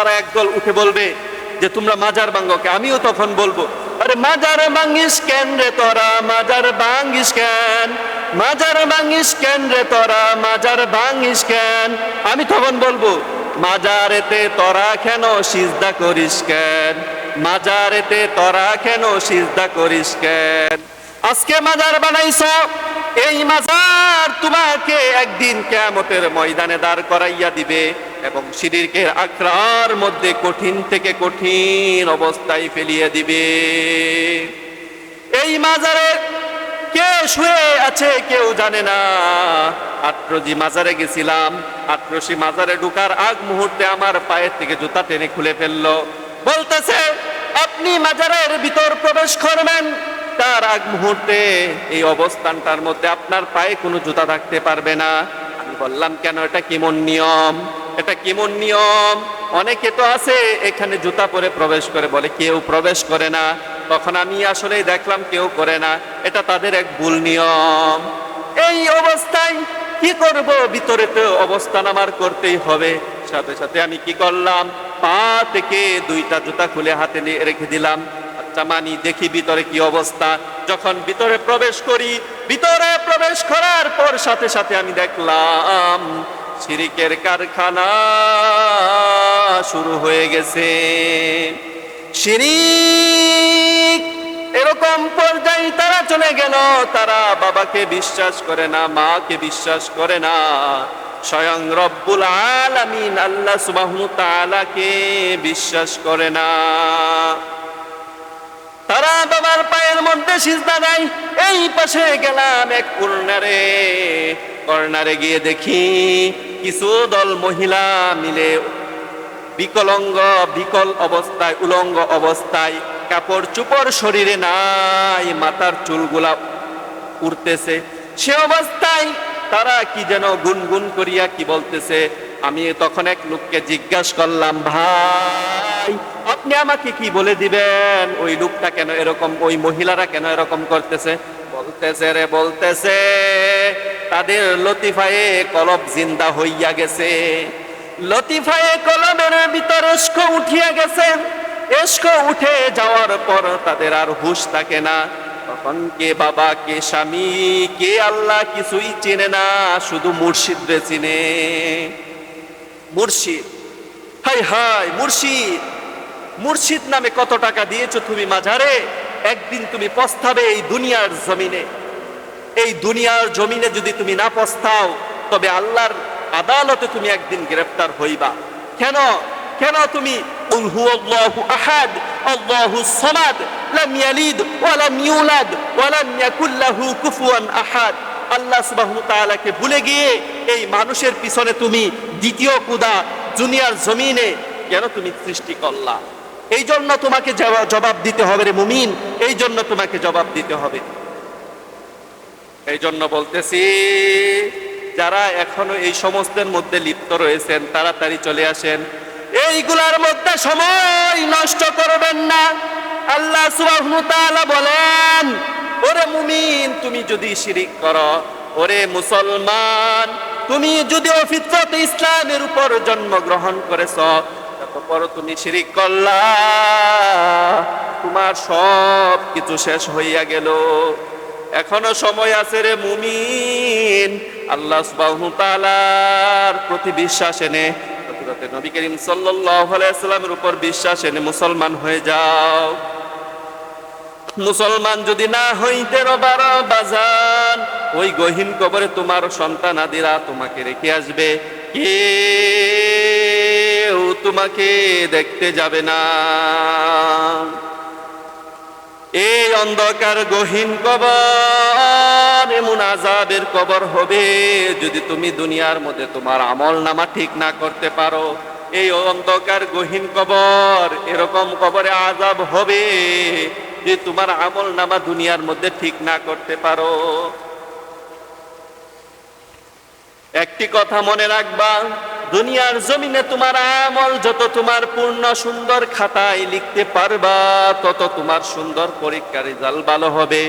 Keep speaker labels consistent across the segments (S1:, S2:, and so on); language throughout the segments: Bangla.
S1: তারা একদল উঠে বলবে যে তোমরা মাজার বাঙ্গকে, আমিও তখন বলব, আরে মাজার বাঙ্গিস কেন রে তোরা, মাজার বাঙ্গিস কেন? মাজার বাঙ্গিস কেন রে তোরা, মাজার বাঙ্গিস কেন? আমি তখন বলব, মাজারেতে তোরা কেন সিজদা করিস কেন? মাজারেতে তোরা কেন সিজদা করিস কেন? আজকে মাজার বানাইছ, এই মাজার তোমাকে একদিন কেয়ামতের ময়দানে দাঁড় করাইয়া দিবে। এবং শিরিকের আখড়ার মধ্যে কঠিন থেকে কঠিন অবস্থায় ফেলিয়ে দিবে। এই মাজারে কে শুয়ে আছে কেউ জানে না। আট্রজি মাজারে গেছিলাম আট্রসি মাজারে ঢুকার আগ মুহূর্তে আমার পায়ের থেকে জুতা টেনে খুলে ফেলল। বলতেছে, আপনি মাজারের ভিতর প্রবেশ করবেন। তার আগ মুহূর্তে এই অবস্থানটার মধ্যে আপনার পায়ে কোনো জুতা থাকতে পারবে না। আমি বললাম, কেন? এটা কেমন নিয়ম? এটা কেমন নিয়ম? অনেকে তো আছে, এখানে জুতা পরে প্রবেশ করে বলে, কেউ প্রবেশ করে না। তখন আমি আসলে দেখলাম, কেউ করে না। এটা তাদের এক ভুল নিয়ম। এই অবস্থায় কি করব? ভিতরে তো অবস্থান আমার করতেই হবে। সাথে সাথে আমি কি করলাম? পা থেকে দুইটা জুতা খুলে হাতে নিয়ে রেখে দিলাম। আচ্ছা মানি, দেখি ভিতরে কি অবস্থা। যখন ভিতরে প্রবেশ করি, ভিতরে প্রবেশ করার পর সাথে সাথে আমি দেখলাম শিরিকের কারখানা শুরু হয়ে গেছে। শিরিক এরকম পর্যায়ে তারা চলে গেল। তারা বাবাকে বিশ্বাস করে না, মাকে বিশ্বাস করে না। স্বয়ং রব্বুল আলামিন আল্লাহ সুবাহু তাআলাকে বিশ্বাস করে না। তারা বাবার পায়ের মধ্যে সিজদা নাই এই পাশে গেলাম এক কর্নারে। কর্নারে গিয়ে দেখি কিছু দল মহিলা মিলে বিকলঙ্গ, বিকল অবস্থায়, উলঙ্গ অবস্থায় কাপড় চুপড় শরীরে নাই, মাথার চুলগুলা উঠতেছে সে অবস্থায় তারা কি যেন গুনগুন করিয়া কি বলতেছে, আমি তখন এক লোককে জিজ্ঞাসা করলাম, ভাই, আপনি আমাকে কি বলে দিবেন? ওই লোকটা কেন এরকম, ওই মহিলারা কেন এরকম করতেছে? বলতেছে রে, বলতেছে তাদের লতিফায়ে কলব জিন্দা হইয়া গেছে। লতিফায়ে কলমের ভিতর এস্ক উঠিয়া গেছে। এস্ক উঠে যাওয়ার পর তাদের আর হুশ থাকে না। তখন কে বাবা, কে স্বামী, কে আল্লাহ কিছুই চেনে না, শুধু মুর্শিদ রে চিনে। মুর্শিদ, হাই হাই, মুর্শিদ মুর্শিদ নামে কত টাকা দিয়েছ তুমি মাঝারে? একদিন তুমি পস্তাবে এই দুনিয়ার জমিনে। এই দুনিয়ার জমিনে যদি তুমি না পস্তাও, তবে আল্লাহর আদালতে তুমি একদিন গ্রেফতার হইবা। কেন? কেন তুমি উলহু আল্লাহু আহাদ, আল্লাহু সমাদ, লাম ইয়ালিদ ওয়া লাম কুফুয়ান আহাদ। আল্লাহ সুবহানাহু তাআলাকে ভুলে গিয়ে এই মানুষের পিছনে তুমি দ্বিতীয় কুদা জুনিয়ার জমিনে কেন তুমি সৃষ্টি করলা? এই জন্য তোমাকে জবাব দিতে হবে রে মুমিন এই জন্য তোমাকে জবাব দিতে হবে। এই জন্য বলতেছি, যারা এখনও এই সমস্তের মধ্যে লিপ্ত রয়েছেন, তাড়াতাড়ি চলে আসেন। এইগুলার মধ্যে সময় নষ্ট করবেন না। আল্লাহ বলেন, ওরে মুমিন, তুমি যদি শিরিক করো, ওরে মুসলমান, তুমি যদি অফিত্রত ইসলামের উপর জন্মগ্রহণ করেছ, তারপর তুমি শিরিক করলা। তোমার সব কিছু শেষ হইয়া গেল। এখনও সময় আছে রে মুমিন। আল্লাহ তাআলার প্রতি বিশ্বাস এনে নবী করিম সাল্লাল্লাহু আলাইহি সাল্লামের উপর বিশ্বাস এনে মুসলমান হয়ে যাও। মুসলমান যদি না হইতে রবার বাজান, ওই গহীন কবরে তোমার সন্তান আদিরা তোমাকে রেখে আসবে। কেউ তোমাকে দেখতে যাবে না। এই অন্ধকার গহীন কবর, এমন আজাবের কবর হবে যদি তুমি দুনিয়ার মধ্যে তোমার আমল নামা ঠিক না করতে পারো। এই অন্ধকার গহীন কবর, এরকম কবরে আজাব হবে যে তোমার আমল নামা দুনিয়ার মধ্যে ঠিক না করতে পারো। একটি কথা মনে রাখবা দুনিয়ার জমিনে তোমার আমল, যত তোমার পূর্ণ সুন্দর খাতায় লিখতে পারবা, তত তোমার সুন্দর পরীক্ষার রেজাল্ট ভালো হবে।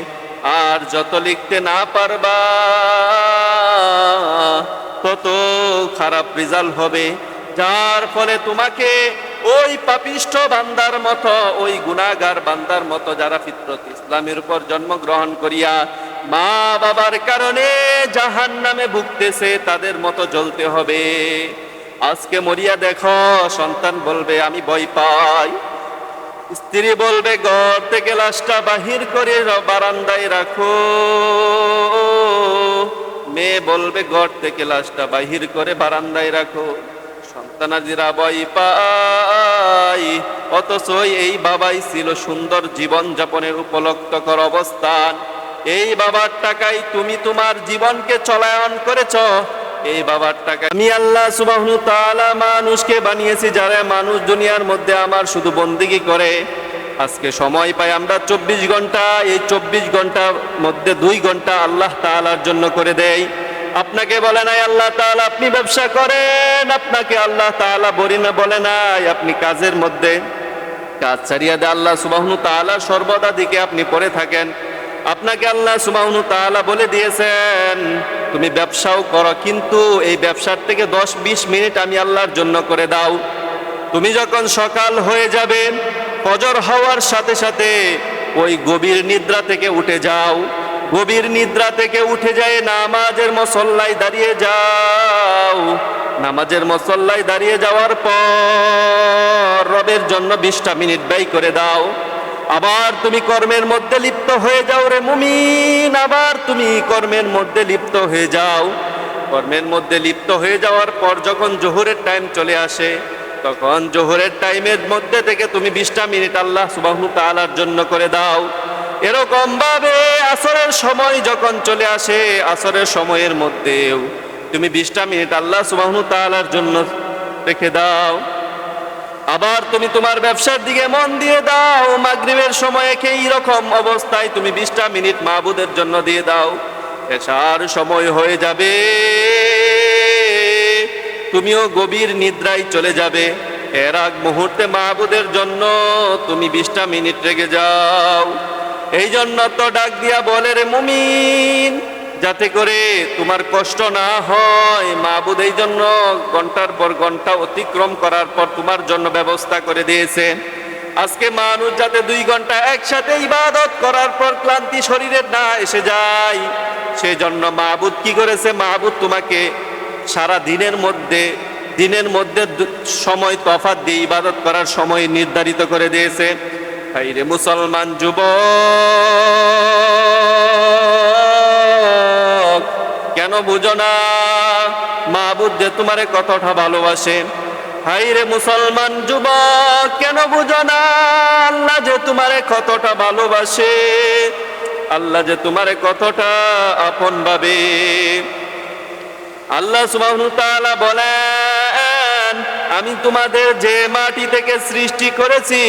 S1: আর যত লিখতে না পারবা, তত খারাপ রেজাল্ট হবে। যার ফলে তোমাকে ওই পাপিষ্ঠ বান্দার মতো, ওই গুনাগার বান্দার মতো যারা ফিতরত ইসলামের উপর জন্মগ্রহণ করিয়া মা বাবার কারণে জাহান নামে ভুগতেছে, তাদের মতো জ্বলতে হবে। আজকে মরিয়া দেখো, সন্তান বলবে, আমি ভয় পাই। স্ত্রী বলবে ঘর থেকে লাশটা বাহির করে বারান্দায় রাখো। মেয়ে বলবে ঘর থেকে লাশটা বাহির করে বারান্দায় রাখো। সন্তানাদিরা ভয় পাই অথচ এই বাবাই ছিল সুন্দর জীবন যাপনের উপলক্ষকর অবস্থান। এই বাবার টাকায় তুমি তোমার জীবনকে চলায়ন করেছ। এই বাবার টাকা আমি আল্লাহ সুবাহনু তাআলা মানুষকে বানিয়েছি, যারা মানুষ দুনিয়ার মধ্যে আমার শুধু বন্দিগি করে। আজকে সময় পাই আমরা চব্বিশ ঘণ্টা, এই চব্বিশ ঘণ্টার মধ্যে দুই ঘণ্টা আল্লাহ তাআলার জন্য করে দেই। আপনাকে বলে নাই, আল্লাহ তাআলা আপনি ব্যবসা করেন, আপনাকে আল্লাহ তাআলা বলি না, বলে নাই, আপনি কাজের মধ্যে। কাজ ছাড়িয়া দে, আল্লাহ সুবাহনু তাআলা সর্বদা দিকে আপনি পড়ে থাকেন। আপনাকে আল্লাহ সুবাহনু তাআলা বলে দিয়েছেন, তুমি ব্যবসাও করো, কিন্তু এই ব্যবসার থেকে দশ বিশ মিনিট আমি আল্লাহর জন্য করে দাও। তুমি যখন সকাল হয়ে যাবে, ফজর হওয়ার সাথে সাথে ওই গভীর নিদ্রা থেকে উঠে যাও। গভীর নিদ্রা থেকে উঠে যায় নামাজের মসল্লায় দাঁড়িয়ে যাও। নামাজের মসল্লায় দাঁড়িয়ে যাওয়ার পর রবের জন্য বিশটা মিনিট ব্যয় করে দাও। আবার তুমি কর্মের মধ্যে লিপ্ত হয়ে যাও রে মুমিন, আবার তুমি কর্মের মধ্যে লিপ্ত হয়ে যাও। কর্মের মধ্যে লিপ্ত হয়ে যাওয়ার পর যখন জোহরের টাইম চলে আসে, তখন জোহরের টাইমের মধ্যে থেকে তুমি বিশটা মিনিট আল্লাহ সুবাহু তালার জন্য করে দাও। এরকম ভাবে আসরের সময় যখন চলে আসে, আসরের সময়ের মধ্যেও তুমি বিশটা মিনিট আল্লাহ সুবাহু তালার জন্য রেখে দাও। আবার তুমি তোমার ব্যবসার দিকে মন দিয়ে দাও। মাগরিবের সময় এই রকম অবস্থায় তুমি বিশটা মিনিট মাহবুদের জন্য দিয়ে দাও। এসার সময় হয়ে যাবে, তুমিও গভীর নিদ্রায় চলে যাবে। এর আগ মুহূর্তে মাহবুদের জন্য তুমি বিশটা মিনিট রেগে যাও। এই জন্য তো ডাক দিয়া বলে রে মুমিন যাতে করে তোমার কষ্ট না হয় মাহবুদ এই জন্য ঘণ্টার পর ঘণ্টা অতিক্রম করার পর তোমার জন্য ব্যবস্থা করে দিয়েছে। আজকে মানুষ যাতে দুই ঘণ্টা একসাথে ইবাদত করার পর ক্লান্তি শরীরে না এসে যায় সেই জন্য মাহবুদ কি করেছে? মাহবুদ তোমাকে সারা দিনের মধ্যে দিনের মধ্যে সময় তফাৎ দিয়ে ইবাদত করার সময় নির্ধারিত করে দিয়েছে। মুসলমান যুবক! কেন বুঝো না? মাহবুদ যে তোমারে কতটা ভালোবাসে। হাইরে মুসলমান যুবক, কেন বুঝো না? আল্লাহ যে তোমারে কতটা ভালোবাসে। আল্লাহ যে তোমারে কতটা আপন ভাবে। আল্লাহ সুবহানাহু তাআলা বলেন, আমি তোমাদের যে মাটি থেকে সৃষ্টি করেছি,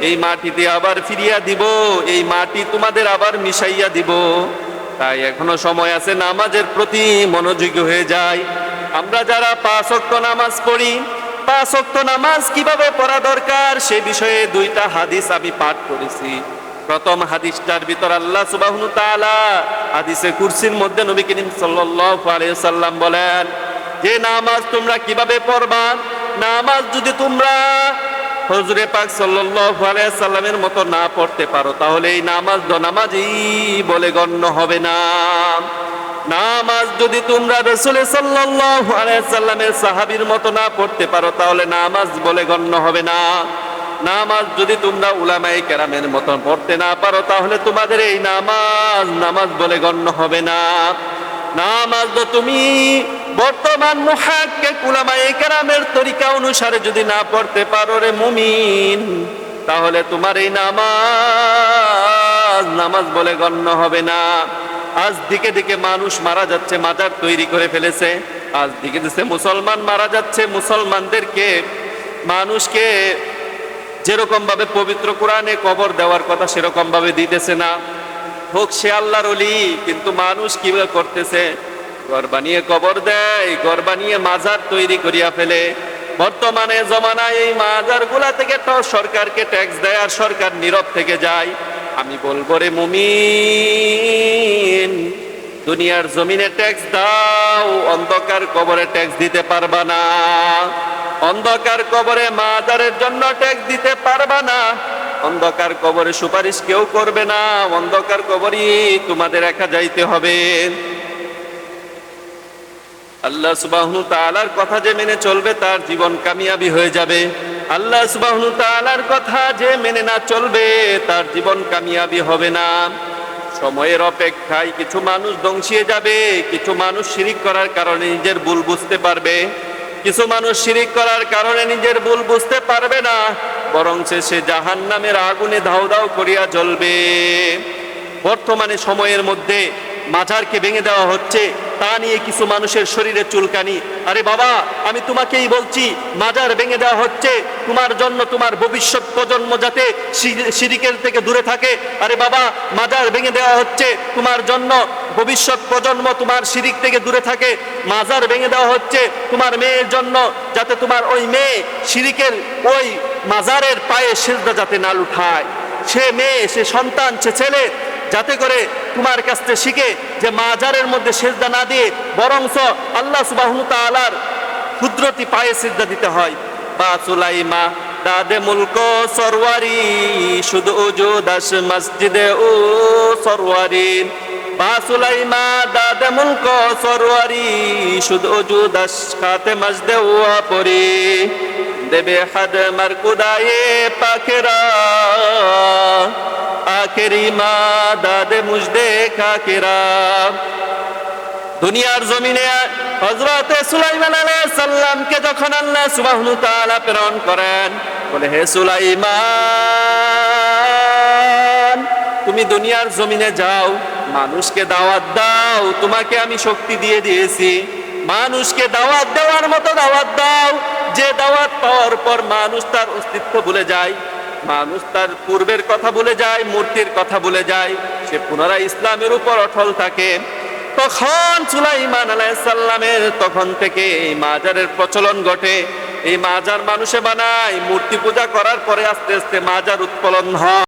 S1: এই মাটিতে আবার ফিরিয়া দিব, এই মাটি তোমাদের আবার মিশাইয়া দিব। তাই এখনও সময় আছে নামাজের প্রতি মনোযোগী হয়ে যায় আমরা যারা পাঁচ ওয়াক্ত নামাজ পড়ি, পাঁচ ওয়াক্ত নামাজ কীভাবে পড়া দরকার সে বিষয়ে দুইটা হাদিস আমি পাঠ করেছি। প্রথম হাদিসটার ভিতর আল্লাহ সুবাহনু তাআলা হাদিসে কুরসির মধ্যে নবী করিম সাল্লাম বলেন, যে নামাজ তোমরা কীভাবে পড়বা? নামাজ যদি তোমরা হজরে পাক সাল্লামের মতো না পড়তে পারো, তাহলে এই নামাজ নামাজই বলে গণ্য হবে না। নামাজ যদি তোমরা রসুল সাল্লামের সাহাবীর মতো না পড়তে পারো, তাহলে নামাজ বলে গণ্য হবে না। নামাজ যদি তোমরা উলামাই কেরামের মতো পড়তে না পারো, তাহলে তোমাদের এই নামাজ নামাজ বলে গণ্য হবে না। নামাজ তো তুমি বর্তমান মুহাক্কিক উলামায়ে কেরামের তরিকা অনুসারে যদি না পড়তে পারো রে মুমিন, তাহলে তোমার এই নামাজ নামাজ বলে গণ্য হবে না। আজ দিকে দিকে মানুষ মারা যাচ্ছে, মাজার তৈরি করে ফেলেছে। আজ দিকে দিকে মুসলমান মারা যাচ্ছে, মুসলমানদেরকে, মানুষকে যেরকম ভাবে পবিত্র কোরআনে কবর দেওয়ার কথা সেরকম ভাবে দিতেছে না। হোক সে আল্লাহর অলি কিন্তু মানুষ কীভাবে করতেছে? ঘর বানিয়ে কবর দেয় ঘর বানিয়ে মাজার তৈরি করিয়া ফেলে। বর্তমানে জমানায় এই মাজারগুলা থেকে তো সরকারকে ট্যাক্স দেয় আর সরকার নীরব থেকে যায়। আমি বলব রে মুমিন, দুনিয়ার জমিনে ট্যাক্স দাও, অন্ধকার কবরে ট্যাক্স দিতে পারবা না। অন্ধকার কবরে মাজারের জন্য ট্যাক্স দিতে পারবা না। অন্ধকার কবরে সুপারিশ কেউ করবে না, অন্ধকার কবরই তোমাদের একা যাইতে হবে। আল্লাহ সুবাহনু তাআলার কথা যে মেনে চলবে তার জীবন কামিয়াবি হয়ে যাবে। আল্লাহ সুবাহনু তাআলার কথা যে মেনে না চলবে তার জীবন কামিয়াবি হবে না। সময়ের অপেক্ষায় কিছু মানুষ দংশিয়ে যাবে, কিছু মানুষ শিরিক করার কারণে নিজের ভুল বুঝতে পারবে। কিছু মানুষ শিরিক করার কারণে নিজের ভুল বুঝতে পারবে না বরং সে জাহান নামের আগুনে ধাও ধাও করিয়া জ্বলবে। বর্তমানে সময়ের মধ্যে মাজারকে ভেঙে দেওয়া হচ্ছে, তা নিয়ে কিছু মানুষের শরীরে চুলকানি। আরে বাবা, আমি তোমাকেই বলছি, মাজার ভেঙে দেওয়া হচ্ছে, তোমার জন্য তোমার ভবিষ্যৎ প্রজন্ম যাতে শিরিকের থেকে দূরে থাকে। আরে বাবা, মাজার ভেঙে দেওয়া হচ্ছে, তোমার জন্য ভবিষ্যৎ প্রজন্ম তোমার শিরিক থেকে দূরে থাকে। মাজার ভেঙে দেওয়া হচ্ছে, তোমার মেয়ের জন্য যাতে তোমার ওই মেয়ে শিরিকের ওই মাজারের পায়ে সেজদা যাতে না লুঠায়। সে মেয়ে, সে সন্তান, সে ছেলে যাতে করে তোমার কাছ থেকে শিখে যে মাজারের মধ্যে সেজদা না দিয়ে বরংস আল্লাহ সুবাহনু তাআলার ক্ষুদ্রতি পায়ে সেজদা দিতে হয়। বা সুলাইমা, দাদে মুলক সরওয়ারি, শুধু উজু দাস মসজিদে ও সরওয়ারি। বা সুলাইমা, দাদে মুলক সরওয়ারি, শুধু উজু দাস খাতে মসজিদে ও পরি দেবে হাদ মারকুদায়ে পাখেরা আখেরি দাদে মুজদে কাকেরা দুনিয়ার জমিনে হজরতে সুলাইমান আলাইহিস সালামকে যখন আল্লাহ সুবহানাহু তাআলা প্রেরণ করেন, বলে, হে সুলাইমান, তুমি দুনিয়ার জমিনে যাও, মানুষকে দাওয়াত দাও, তোমাকে আমি শক্তি দিয়ে দিয়েছি। মানুষকে দাওয়াত দেওয়ার মতো দাওয়াত দাও, যে দাওয়াত পাওয়ার পর মানুষ তার অস্তিত্ব ভুলে যায়। মানুষ তার পূর্বের কথা বলে যায়, মূর্তির কথা বলে যায়। সে পুনরায় ইসলামের উপর অটল থাকে। তখন সুলাইমান আলাইসাল্লামের তখন থেকে এই মাজারের প্রচলন ঘটে। এই মাজার মানুষে বানায়, মূর্তি পূজা করার পরে আস্তে আস্তে মাজার উৎপলন হয়।